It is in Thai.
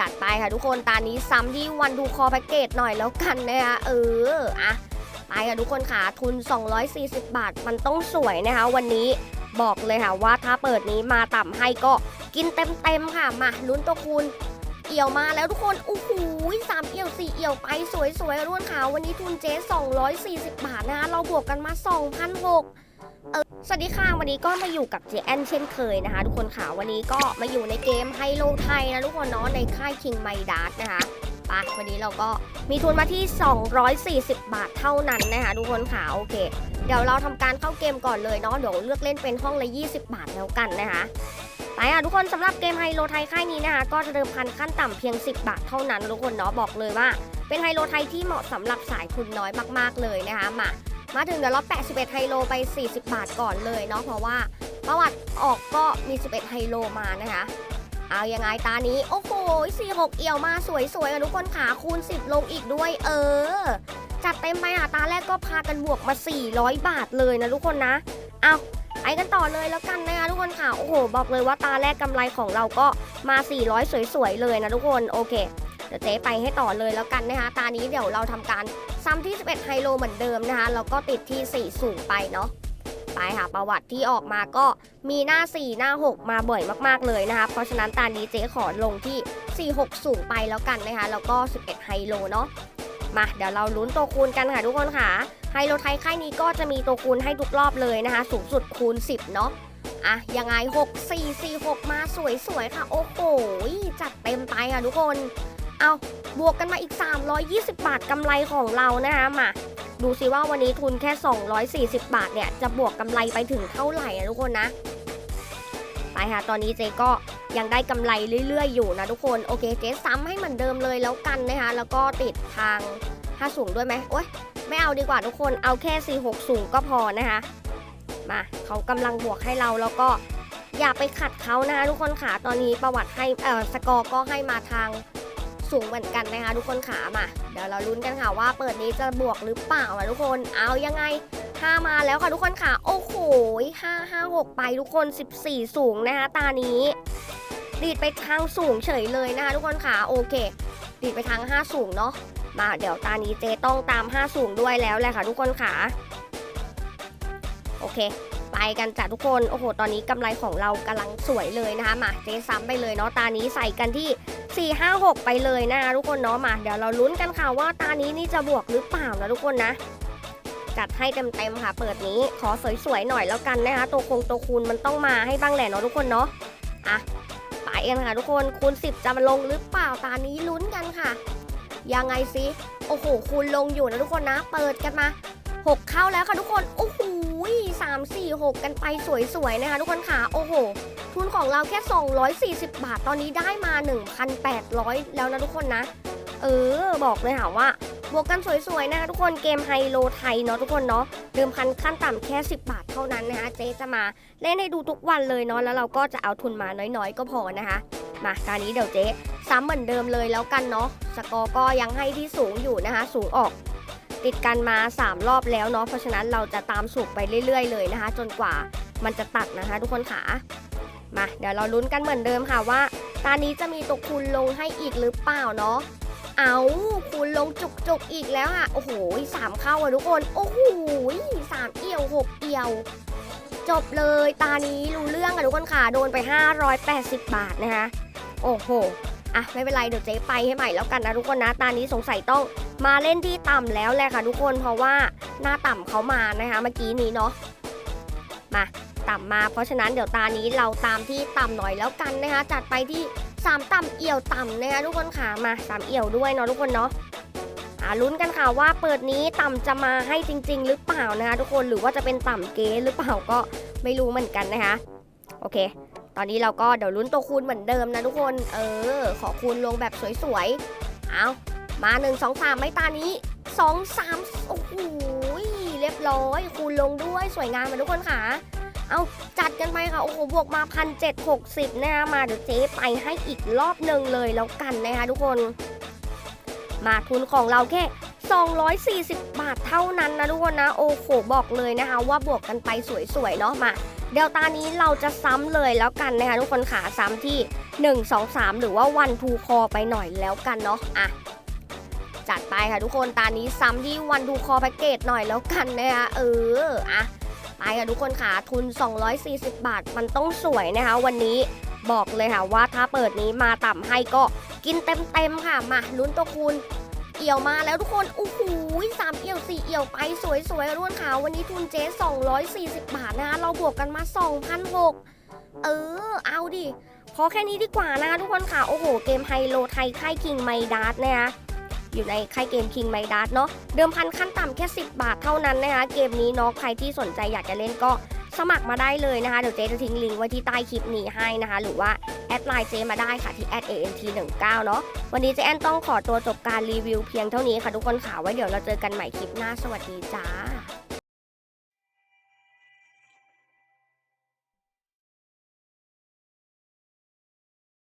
จัดไปค่ะทุกคนตอนนี้ซ้ำที่วันดูคอแพ็กเกจหน่อยแล้วกันนะคะเอออะไปค่ะทุกคนค่ะทุน 240 บาทมันต้องสวยนะคะวันนี้บอกเลยค่ะว่าถ้าเปิดนี้มาต่ำให้ก็กินเต็มๆค่ะมาลุ้นตัวคูณเอี่ยวมาแล้วทุกคนโอ้โหสามเอี่ยวสี่เอี่ยวไปสวยๆค่ะทุกคนค่ะวันนี้ทุนเจ๊240 บาทนะคะเราบวกกันมา 2,600 เออสวัสดีค่ะวันนี้ก็มาอยู่กับเจแอนเช่นเคยนะคะ ทุกคนค่ะวันนี้ก็มาอยู่ในเกมไฮโลไทยนะทุกคนเนาะในค่ายคิงไมดาร์นะคะปะวันนี้เราก็มีทุนมาที่ 240 บาทเท่านั้นนะคะทุกคนค่ะโอเค เดี๋ยวเราทำการเข้าเกมก่อนเลยเนาะเดี๋ยวเลือกเล่นเป็นห้องละ 20 บาทแล้วกันนะคะไปอะทุกคนสำหรับเกมไฮโลไทยค่ายนี้นะคะ ก็จะเดิมพันขั้นต่ำเพียง 10 บาทเท่านั้นทุกคนเนาะบอกเลยว่า เป็นไฮโลไทยที่เหมาะสำหรับสายทุนน้อยมาก ๆเลยนะคะมา มาถึงเดี๋ยวเราแปะ 11 ไฮโลไป 40 บาทก่อนเลยเนาะเพราะว่าประวัติออกก็มี 11 ไฮโลมานะคะ เอายังไงตานี้ โอ้โห46 เอี่ยวมาสวยๆกันทุกคนขาคูณ 10 ลงอีกด้วย เออ จัดเต็มไปอะตาแรกก็พากันบวกมา 400 บาทเลยนะทุกคนนะ เอาไปกันต่อเลยแล้วกันนะคะทุกคนค่ะ โอ้โห บอกเลยว่าตาแรกกำไรของเราก็มา 400 สวยๆเลยนะทุกคน โอเค เดี๋ยวเจ๊ไปให้ต่อเลยแล้วกันนะคะ ตานี้เดี๋ยวเราทำการซ้ำที่ 11 ไฮโลเหมือนเดิมนะคะ แล้วก็ติดที่ 4 สูงไปเนาะ ไปค่ะ ประวัติที่ออกมาก็มีหน้า 4 หน้า 6 มาบ่อยมากๆเลยนะคะ เพราะฉะนั้นตอนนี้เจ๊ขอลงที่ 4 6 สูงไปแล้วกันนะคะ แล้วก็ 11 ไฮโลเนาะ มาเดี๋ยวเราลุ้นตัวคูณกันค่ะทุกคนค่ะ ไฮโลไทยค่ายนี้ก็จะมีตัวคูณให้ทุกรอบเลยนะคะ สูงสุดคูณ 10 เนาะอะยังไง 6 4 4 6 มาสวยๆค่ะ โอ้โห จัดเต็มไปค่ะทุกคน เอาบวกกันมาอีก 320 บาทกำไรของเรานะคะมาดูซิว่าวันนี้ทุนแค่ 240 บาทเนี่ยจะบวกกำไรไปถึงเท่าไหร่นะทุกคนนะไปค่ะตอนนี้เจ๊ก็ยังได้กำไรเรื่อย ๆ อยู่นะทุกคนโอเคเจ๊ซ้ำให้เหมือนเดิมเลยแล้วกันนะคะแล้วก็ติดทาง5สูงด้วยไหมโอ๊ยไม่เอาดีกว่าทุกคนเอาแค่ 46สูงก็พอนะคะมาเขากำลังบวกให้เราแล้วก็อย่าไปขัดเขานะคะทุกคนขาตอนนี้ประวัติให้เออสกอร์ก็ให้มาทาง สูงเหมือนกันนะคะทุกคนขามา เดี๋ยวเราลุ้นกันค่ะว่าเปิดนี้จะบวกหรือเปล่าอะทุกคน เอายังไง5มาแล้วค่ะทุกคนค่ะ โอ้โห5 5 6 ไปทุกคน 14 สูงนะคะตานี้ดีดไปทางสูงเฉยเลยนะคะทุกคนค่ะ โอเค ดีดไปทาง 5 สูงเนาะ มาเดี๋ยวตานี้เจต้องตาม 5 สูงด้วยแล้วแหละค่ะทุกคนค่ะ โอเค ไปกันจ้ะทุกคน โอ้โห ตอนนี้กำไรของเรากำลังสวยเลยนะคะ มาเจซ้ำไปเลยเนาะ ตานี้ใส่กันที่ 4 5 6 ไปเลยนะทุกคนเนาะมาเดี๋ยวเราลุ้นกันค่ะว่าตานี้นี่จะบวกหรือเปล่านะทุกคนนะจัดให้เต็มๆค่ะ เปิดนี้ขอสวยๆหน่อยแล้วกันนะคะตัวคงตัวคูณมันต้องมาให้บ้างแหละเนาะทุกคนเนาะอะไปกันค่ะทุกคนคูณ 10 จะมาลงหรือเปล่าตานี้ลุ้นกันค่ะ ยังไงซิโอ้โหคูณลงอยู่นะทุกคนนะ เปิดกันมา 6 เข้าแล้วค่ะทุกคนโอ้โหสามสี่หกกันไปสวยๆนะคะทุกคนค่ะโอ้โห ทุนของเราแค่ 240 บาท ตอนนี้ได้มา 1,800 แล้วนะทุกคนนะ เออ บอกเลยค่ะว่า บวกกันสวยๆ นะคะทุกคน เกมไฮโลไทยเนาะทุกคนเนาะ เดิมพันขั้นต่ำแค่ 10 บาทเท่านั้นนะคะ เจ๊จะมาเล่นให้ดูทุกวันเลยเนาะ แล้วเราก็จะเอาทุนมาน้อยๆ ก็พอนะคะ มาตอนนี้เดี๋ยวเจ๊ซ้ำเหมือนเดิมเลยแล้วกันเนาะ สกอร์ก็ยังให้ที่สูงอยู่นะคะ สูงออกติดกันมา 3 รอบแล้วเนาะ เพราะฉะนั้นเราจะตามสูงไปเรื่อย ๆ เลยนะคะ จนกว่ามันจะตัดนะคะ ทุกคนค่ะ มาเดี๋ยวเราลุ้นกันเหมือนเดิมค่ะว่า ตานี้จะมีตัวคูณลงให้อีกหรือเปล่าเนาะ เอาคูณลงจุกๆอีกแล้วอะ โอ้โหสามเข้าอะทุกคน โอ้โหสามเอี่ยวหกเอี่ยว จบเลยตานี้รู้เรื่องอะทุกคนค่ะ โดนไป 580 บาทนะคะโอ้โหอะไม่เป็นไรเดี๋ยวเจ๊ไปให้ใหม่แล้วกันนะทุกคนนะตานี้สงสัยต้องมาเล่นที่ต่ำแล้วแหละค่ะทุกคนเพราะว่าหน้าต่ำเขามานะคะเมื่อกี้นี้เนาะมา ต่ำมา เพราะฉะนั้นเดี๋ยวตานี้เราตามที่ต่ำหน่อยแล้วกันนะคะ จัดไปที่3ต่ำเอี่ยวต่ำนะคะทุกคนค่ะมา3เอี่ยวด้วยเนาะทุกคนเนาะอ่าลุ้นกันค่ะว่าเปิดนี้ต่ำจะมาให้จริง ๆ หรือเปล่านะคะทุกคนหรือว่าจะเป็นต่ำเก๊หรือเปล่าก็ไม่รู้เหมือนกันนะคะ โอเค ตอนนี้เราก็เดี๋ยวลุ้นตัวคูณเหมือนเดิมนะทุกคน เออ ขอคูณลงแบบสวยๆเอามา1 2 3ไม่ตานี้2 3โอ้โหเรียบร้อยคูณลงด้วยสวยงามมาทุกคนค่ะ เอาจัดกันไปค่ะ โอ้โห บวกมาพันเจ็ดหกสิบนะคะ มาเดี๋ยวเจ๊ไปให้อีกรอบหนึ่งเลยแล้วกันนะคะทุกคน มาทุนของเราแค่ 240 บาทเท่านั้นนะทุกคนนะ โอ้โห บอกเลยนะคะ ว่าบวกกันไปสวยๆ เนาะมาเดี๋ยวตานี้เราจะซ้ำเลยแล้วกันนะคะทุกคนขาซ้ำที่ 1 2 3 หรือว่าวันทูคอไปหน่อยแล้วกันเนาะอะจัดไปค่ะทุกคนตอนนี้ซ้ำที่วันดูคอแพ็กเกจหน่อยแล้วกันนะคะเอออะ ไปค่ะทุกคนค่ะทุน 240 บาทมันต้องสวยนะคะ วันนี้บอกเลยค่ะว่าถ้าเปิดนี้มาต่ำให้ก็กินเต็มๆค่ะ มาลุ้นตัวคูณเอี่ยวมาแล้วทุกคนโอ้โหสามเอี่ยวสี่เอี่ยวไปสวยๆค่ะทุกคนค่ะวันนี้ทุนเจ๊240 บาทนะคะเราบวกกันมา2,006เออ เอาดิพอแค่นี้ดีกว่านะคะทุกคนค่ะ โอ้โห เกมไฮโลไทยค่ายคิงไมดัสนะคะ อยู่ในค่ายเกม King m y d a s เนาะเดิมพันขั้นต่ำแค่ 10 บาทเท่านั้นนะคะ เกมนี้เนาะใครที่สนใจอยากจะเล่นก็สมัครมาได้เลยนะคะ เดี๋ยวเจ๊จะทิ้งลิงก์ไว้ที่ใต้คลิปนี้ให้นะคะ หรือว่าแอดไลน์เจมาได้ค่ะที่ @ant19 เนาะวันนี้เจแอนต้องขอตัวจบการรีวิวเพียงเท่านี้ค่ะทุกคนค่ะไว้เดี๋ยวเราเจอกันใหม่คลิปหน้าสวัสดีจ้า